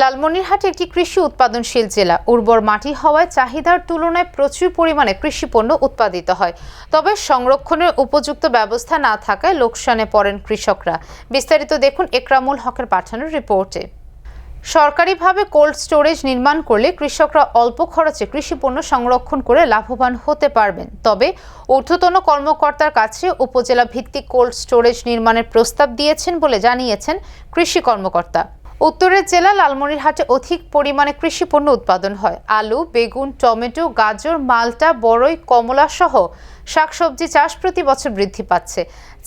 লালমনিরহাট একটি কৃষি উৎপাদনশীল জেলা। উর্বর মাটি হওয়ায় চাহিদার তুলনায় প্রচুর পরিমাণে কৃষি পণ্য উৎপাদিত হয়। তবে সংরক্ষণের উপযুক্ত ব্যবস্থা না থাকায় লোকসানে পড়েন কৃষকরা। বিস্তারিত দেখুন একরামুল হকের পাঠানোর রিপোর্টে। সরকারিভাবে কোল্ড স্টোরেজ নির্মাণ করলে কৃষকরা অল্প খরচে কৃষি পণ্য সংরক্ষণ করে লাভবান হতে পারবেন। তবে ঊর্ধ্বতন কর্মকর্তার কাছে উপজেলা ভিত্তিক কোল্ড স্টোরেজ নির্মাণের প্রস্তাব দিয়েছেন বলে জানিয়েছেন কৃষি কর্মকর্তা। উত্তরের জেলা লালমনিরহাটে অধিক পরিমাণে কৃষি পণ্য উৎপাদন হয়। আলু, বেগুন, টমেটো, গাজর, মালটা, বড়ই কমলা সহ শাকসবজি চাষ প্রতি বছর বৃদ্ধি পাচ্ছে।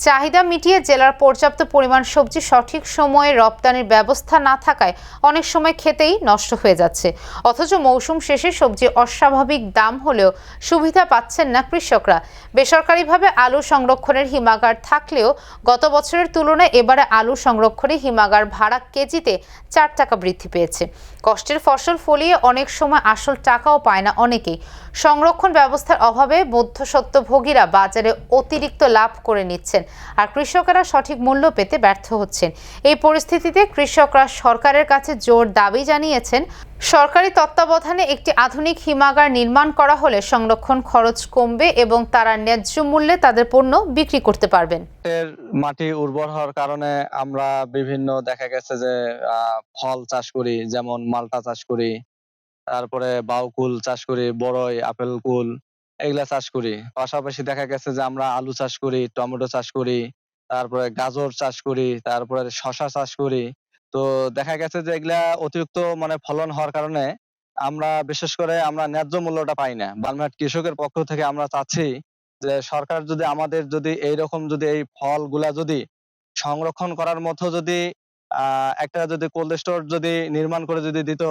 চাহিদা মিটিয়ে জেলার পর্যাপ্ত পরিমাণ সবজি সঠিক সময়ে রপ্তানির ব্যবস্থা না থাকায় অনেক সময় খেতেই নষ্ট হয়ে যাচ্ছে। অথচ মৌসুম শেষে সবজি অস্বাভাবিক দাম হলেও সুবিধা পাচ্ছেন না কৃষকরা। বেসরকারিভাবে আলু সংরক্ষণের হিমাগার থাকলেও গত বছরের তুলনায় এবারে আলু সংরক্ষণে হিমাগার ভাড়া কেজিতে চার টাকা বৃদ্ধি পেয়েছে। কষ্টের ফসল ফলিয়ে অনেক সময় আসল টাকাও পায় না অনেকেই। সংরক্ষণ ব্যবস্থার অভাবে মধ্যস্বত্বভোগীরা বাজারে অতিরিক্ত লাভ করে নিচ্ছেন আর কৃষকেরা সঠিক মূল্য পেতে ব্যর্থ হচ্ছেন। এই পরিস্থিতিতে কৃষকরা সরকারের কাছে জোর দাবি জানিয়েছেন, সরকারি তত্ত্বাবধানে একটি আধুনিক হিমাগার নির্মাণ করা হলে সংরক্ষণ খরচ কমবে এবং তারা ন্যায্য মূল্যে তাদের পণ্য বিক্রি করতে পারবেন। মাটি উর্বর হওয়ার কারণে আমরা বিভিন্ন দেখা গেছে যে ফল চাষ করি, যেমন মালটা চাষ করি তারপরে বাউকুল চাষ করি, বড়ই, আপেল কুল এগুলা চাষ করি। পাশাপাশি দেখা গেছে যে আমরা আলু চাষ করি, টমেটো চাষ করি, তারপরে গাজর চাষ করি, তারপরে শশা চাষ করি। তো দেখা গেছে যে এগুলা অতিরিক্ত মানে ফলন হওয়ার কারণে আমরা বিশেষ করে আমরা ন্যায্য মূল্যটা পাই না। বালমাট কৃষকের পক্ষ থেকে আমরা চাচ্ছি যে সরকার যদি আমাদের যদি এইরকম যদি এই ফলগুলা যদি সংরক্ষণ করার মতো যদি, আহ, একটা যদি কোল্ড স্টোর যদি নির্মাণ করে যদি দিত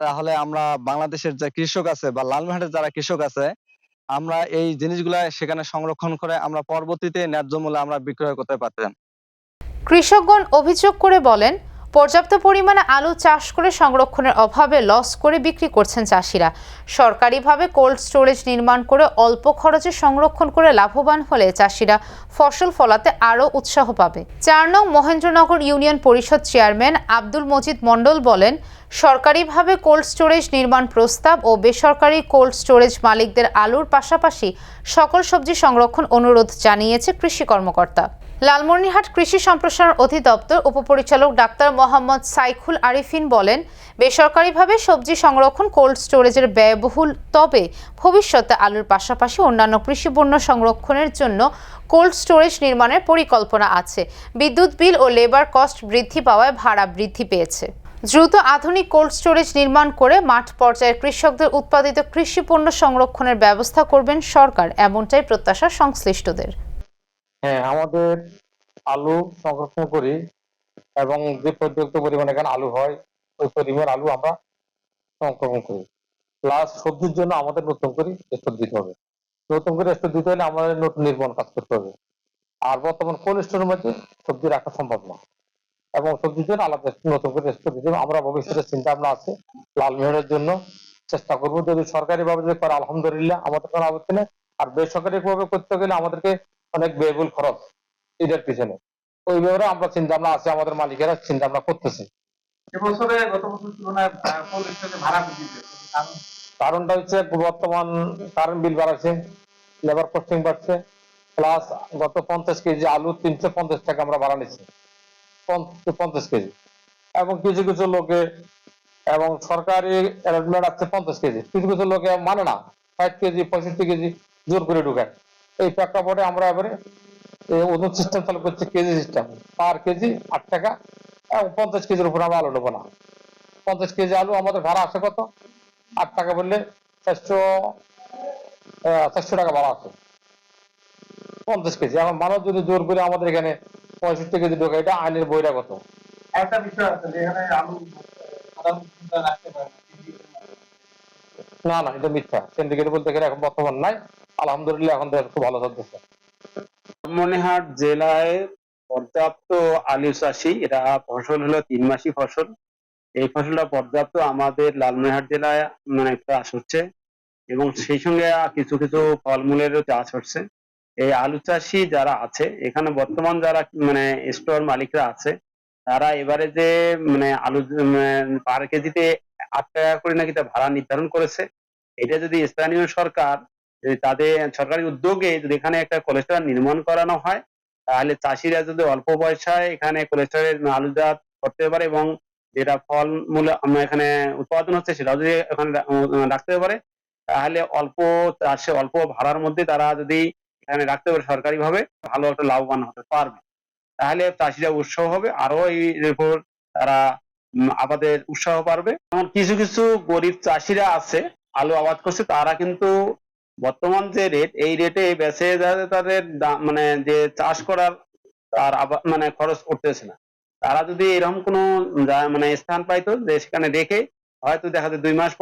তাহলে আমরা বাংলাদেশের যে কৃষক আছে বা লালমোহাটের যারা কৃষক আছে, আমরা এই জিনিসগুলা সেখানে সংরক্ষণ করে আমরা পরবর্তীতে ন্যায্য মূল্যে আমরা বিক্রয় করতে পারতাম কৃষকগণ অভিযোগ করে বলেন পর্যাপ্ত পরিমাণে আলু চাষ করে সংরক্ষণের অভাবে লস করে বিক্রি করছেন চাষিরা। সরকারিভাবে কোল্ড স্টোরেজ নির্মাণ করে অল্প খরচে সংরক্ষণ করে লাভবান হলে চাষিরা ফসল ফলাতে আরও উৎসাহ পাবে। চার নং মহেন্দ্রনগর ইউনিয়ন পরিষদ চেয়ারম্যান আব্দুল মজিদ মণ্ডল বলেন, সরকারিভাবে কোল্ড স্টোরেজ নির্মাণ প্রস্তাব ও বেসরকারি কোল্ড স্টোরেজ মালিকদের আলুর পাশাপাশি সকল সবজি সংরক্ষণ অনুরোধ জানিয়েছে কৃষি কর্মকর্তা। লালমনিরহাট কৃষি সম্প্রসারণ অধিদপ্তর উপপরিচালক ডাক্তার মোহাম্মদ সাইখুল আরিফিন বলেন, বেসরকারিভাবে সবজি সংরক্ষণ, কোল্ড স্টোরেজের ব্যয়বহুল, তবে ভবিষ্যতে আলুর পাশাপাশি অন্যান্য কৃষিপণ্য সংরক্ষণের জন্য কোল্ড স্টোরেজ নির্মাণের পরিকল্পনা আছে। বিদ্যুৎ বিল ও লেবার কস্ট বৃদ্ধি পাওয়ায় ভাড়া বৃদ্ধি পেয়েছে। দ্রুত আধুনিক কোল্ড স্টোরেজ নির্মাণ করে মাঠ পর্যায়ে কৃষকদের উৎপাদিত কৃষি পণ্য সংরক্ষণের ব্যবস্থা করবেন সরকার, এমনটাই প্রত্যাশা সংশ্লিষ্টদের। হ্যাঁ আমাদের আলু সংরক্ষণ করি এবং যে পর্যাপ্ত পরিমাণে এখানে আলু হয়, ওই পরিমাণ আলু আমরা সংরক্ষণ করি। প্লাস সবজির জন্য আমাদের নতুন করে স্টোর দিতে হবে। নতুন করে স্টোর দিতে হলে আমাদের নতুন নির্মাণ কাজ করতে হবে। আর বর্তমান কোন স্টোরের মধ্যে সবজি রাখা সম্ভব না। এবং সবজির জন্য আলাদা নতুন করে স্টোর দিতে হবে। আমরা ভবিষ্যতে চিন্তা ভাবনা আছে লালমিহরের জন্য চেষ্টা করব। যদি সরকারি ভাবে যদি করে আলহামদুলিল্লাহ, আমাদের কোনো আপত্তি নেই। আর বেসরকারি ভাবে করতে গেলে আমাদেরকে অনেক ব্যয়বহুল খরচ এটার পিছনে। ওই ব্যাপারে আমরা চিন্তা ভাবনা আছে আমাদের মালিকেরা চিন্তা ভাবনা করতেছে। এবছরে গত বছর তুলনায় আহ, কোল্ড স্টোরেজে ভাড়া বৃদ্ধি কারণটা হচ্ছে বর্তমান কারেন্ট বিল বাড়াচ্ছে লেবার কস্টিং বাড়ছে প্লাস গত পঞ্চাশ কেজি আলু তিনশো পঞ্চাশ টাকা আমরা ভাড়া নিচ্ছি। পঞ্চাশ কেজি। এবং কিছু কিছু লোকে এবং সরকারি অ্যালটমেন্ট আছে পঞ্চাশ কেজি। কিছু কিছু লোকে মানে না ষাট কেজি পঁয়ষট্টি কেজি জোর করে ঢুকায়। এই প্রেক্ষাপটে আমরা এবারে ওজন সিস্টেম চালু করছি কেজি সিস্টেম পার কেজি আট টাকা এবং পঞ্চাশ কেজির উপর আমরা আলু নেব না। পঞ্চাশ কেজি আলু আমাদের ভাড়া আসে কত? আট টাকা বললে চারশো চারশো টাকা ভাড়া আছে। পঞ্চাশ কেজি। এখন মানুষ যদি জোর করে আমাদের এখানে পঁয়ষট্টি কেজি ঢোকে এটা আইনের বইটা কত? একটা বিষয় আছে যে এখানে আলু না না এটা মিথ্যা। সিন্ডিকেট বলতে গেলে এখন বর্তমান নাই। আলহামদুলিল্লাহ, এখন খুব ভালো চলতেছে। মনিহাট জেলায় পর্যাপ্ত আলু চাষি এটা ফসল হলো তিন মাসি ফসল। এই ফসলটা পর্যাপ্ত আমাদের লালমনিরহাট জেলায় মানে চাষ হচ্ছে এবং সেই সঙ্গে কিছু কিছু ফলমূলেরও চাষ হচ্ছে। এই আলু চাষি যারা আছে, এখানে বর্তমান যারা মানে স্টোর মালিকরা আছে, তারা এবারে যে মানে আলু পার কেজিতে আট টাকা করে নাকি তা ভাড়া নির্ধারণ করেছে। এটা যদি স্থানীয় সরকার তাদের সরকারি উদ্যোগে যদি এখানে একটা কোলেস্ট্রল নির্মাণ করানো হয়, তাহলে চাষিরা যদি অল্প পয়সায় এখানে কোলেস্ট্রলের আলুজাত করতে পারে এবং যেটা ফল মূল এখানে উৎপাদন হচ্ছে সেটাও যদি এখানে রাখতে পারে, তাহলে অল্প চাষে অল্প ভাড়ার মধ্যে তারা যদি এখানে রাখতে পারে সরকারি ভাবে ভালো একটা লাভবান হতে পারবে। তাহলে চাষিরা উৎসাহ হবে আরও এই উপর তারা আবাদের উৎসাহ পারবে যেমন কিছু কিছু গরিব চাষিরা আছে, আলু আবাদ করছে, তারা কিন্তু বর্তমান যে রেট এই রেটে বেচে তাদের মানে যে চাষ করার আর আবার মানে খরচ করতেছে না। তারা যদি এরকম কোনো মানে স্থান পাইতো যে সেখানে রেখে হয়তো দেখা যায় দুই মাস